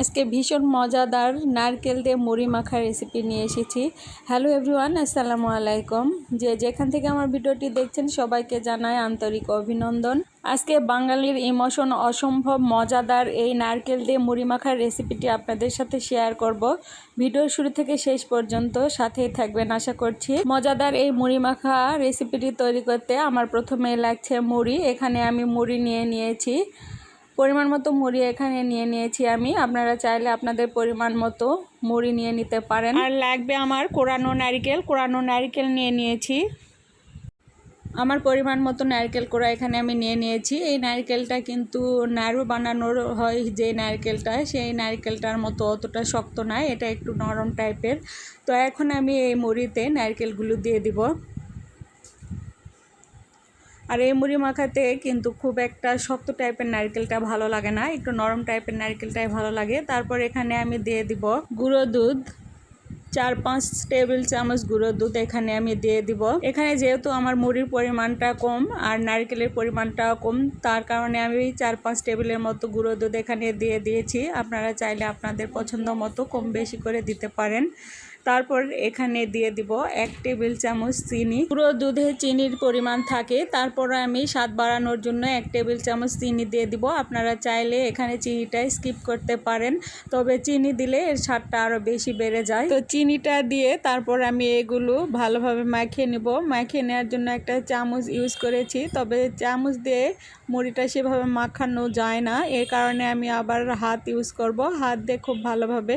আজকে ভীষণ মজাদার নারকেল দিয়ে মুড়ি মাখার রেসিপি নিয়ে এসেছি। হ্যালো এভরিওয়ান আসসালামু আলাইকুম। যে যেখান থেকে আমার ভিডিওটি দেখছেন, সবাইকে জানায় আন্তরিক অভিনন্দন। আজকে বাঙালির ইমোশন অসম্ভব মজাদার এই নারকেল দিয়ে মুড়ি মাখার রেসিপিটি আপনাদের সাথে শেয়ার করব। ভিডিওর শুরু থেকে শেষ পর্যন্ত সাথেই থাকবেন, আশা করছি। মজাদার এই মুড়ি মাখা রেসিপিটি তৈরি করতে আমার প্রথমে লাগছে মুড়ি। এখানে আমি মুড়ি নিয়ে নিয়েছি। পরিমাণ মতো মুড়ি এখানে নিয়ে নিয়েছি আমি। আপনারা চাইলে আপনাদের পরিমাণ মতো মুড়ি নিয়ে নিতে পারেন। আর লাগবে আমার কোরানো নারিকেল। কোরানো নারিকেল নিয়ে নিয়েছি। আমার পরিমাণ মতো নারকেল কোড়া এখানে আমি নিয়ে নিয়েছি। এই নারকেলটা কিন্তু নাড়ু বানানোর হয় যে নারকেলটা সেই নারকেলটার মতো অতটা শক্ত নয়। এটা একটু নরম টাইপের তো এখন আমি এই মুড়িতে নারকেলগুলো দিয়ে দিব। আর এই মুড়ি মাখাতে কিন্তু খুব একটা শক্ত টাইপের নারকেলটা ভালো লাগে না, একটু নরম টাইপের নারকেলটাই ভালো লাগে। তারপর এখানে আমি দিয়ে দিব গুঁড়ো দুধ, চার পাঁচ টেবিল চামচ গুঁড়ো দুধ এখানে আমি দিয়ে দিব। এখানে যেহেতু আমার মুড়ির পরিমাণটা কম আর নারকেলের পরিমাণটা কম, তার কারণে আমি চার পাঁচ টেবিলের মতো গুঁড়ো দুধ এখানে দিয়ে দিয়েছি। আপনারা চাইলে আপনাদের পছন্দ মতো কম বেশি করে দিতে পারেন। তারপর এখানে দিয়ে দিব এক টেবিল চামচ চিনি। পুরো দুধে চিনির পরিমাণ থাকে। তারপর আমি স্বাদ বাড়ানোর জন্য এক টেবিল চামচ চিনি দিয়ে দিব। আপনারা চাইলে এখানে চিনিটা স্কিপ করতে পারেন, তবে চিনি দিলে এর স্বাদটা আরও বেশি বেড়ে যায়। তো চিনিটা দিয়ে তারপর আমি এগুলো ভালোভাবে মাখিয়ে নেব। মাখিয়ে নেওয়ার জন্য একটা চামচ ইউজ করেছি, তবে চামচ দিয়ে মুড়িটা সেভাবে মাখানো যায় না। এর কারণে আমি আবার হাত ইউজ করব। হাত দিয়ে খুব ভালোভাবে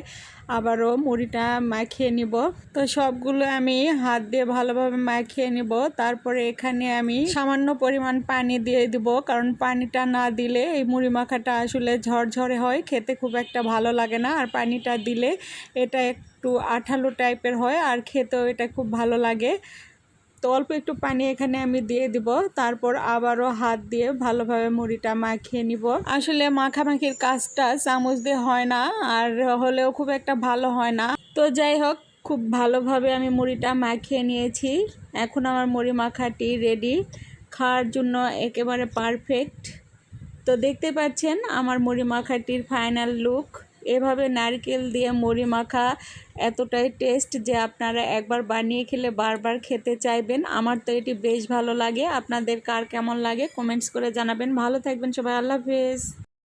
আবারও মুড়িটা মাখিয়ে নিব। তো সবগুলো আমি হাত দিয়ে ভালোভাবে মাখিয়ে নিব। তারপরে এখানে আমি সামান্য পরিমাণ পানি দিয়ে দিব। কারণ পানিটা না দিলে এই মুড়ি মাখাটা আসলে ঝরঝরে হয়। খেতে খুব একটা ভালো লাগে না। আর পানিটা দিলে এটা একটু আঠালো টাইপের হয় আর খেতেও এটা খুব ভালো লাগে। তো অল্প একটু পানি এখানে আমি দিয়ে দিব। তারপর আবারও হাত দিয়ে ভালোভাবে মুড়িটা মাখিয়ে নিব। আসলে মাখামাখির কাজটা চামচ দিয়ে হয় না। আর হলেও খুব একটা ভালো হয় না। তো যাই হোক খুব ভালোভাবে আমি মুড়িটা মাখিয়ে নিয়েছি। এখন আমার মুড়ি মাখাটি রেডি খাওয়ার জন্য একেবারে পারফেক্ট তো দেখতে পাচ্ছেন আমার মুড়ি মাখাটির ফাইনাল লুক এভাবে নারকেল দিয়ে মুড়ি মাখা এতটাই টেস্ট যে আপনারা একবার বানিয়ে খেলে বারবার খেতে চাইবেন। আমার তো এটি বেশ ভালো লাগে। আপনাদের কার কেমন লাগে কমেন্টস করে জানাবেন। ভালো থাকবেন সবাই। আল্লাহ হাফেজ।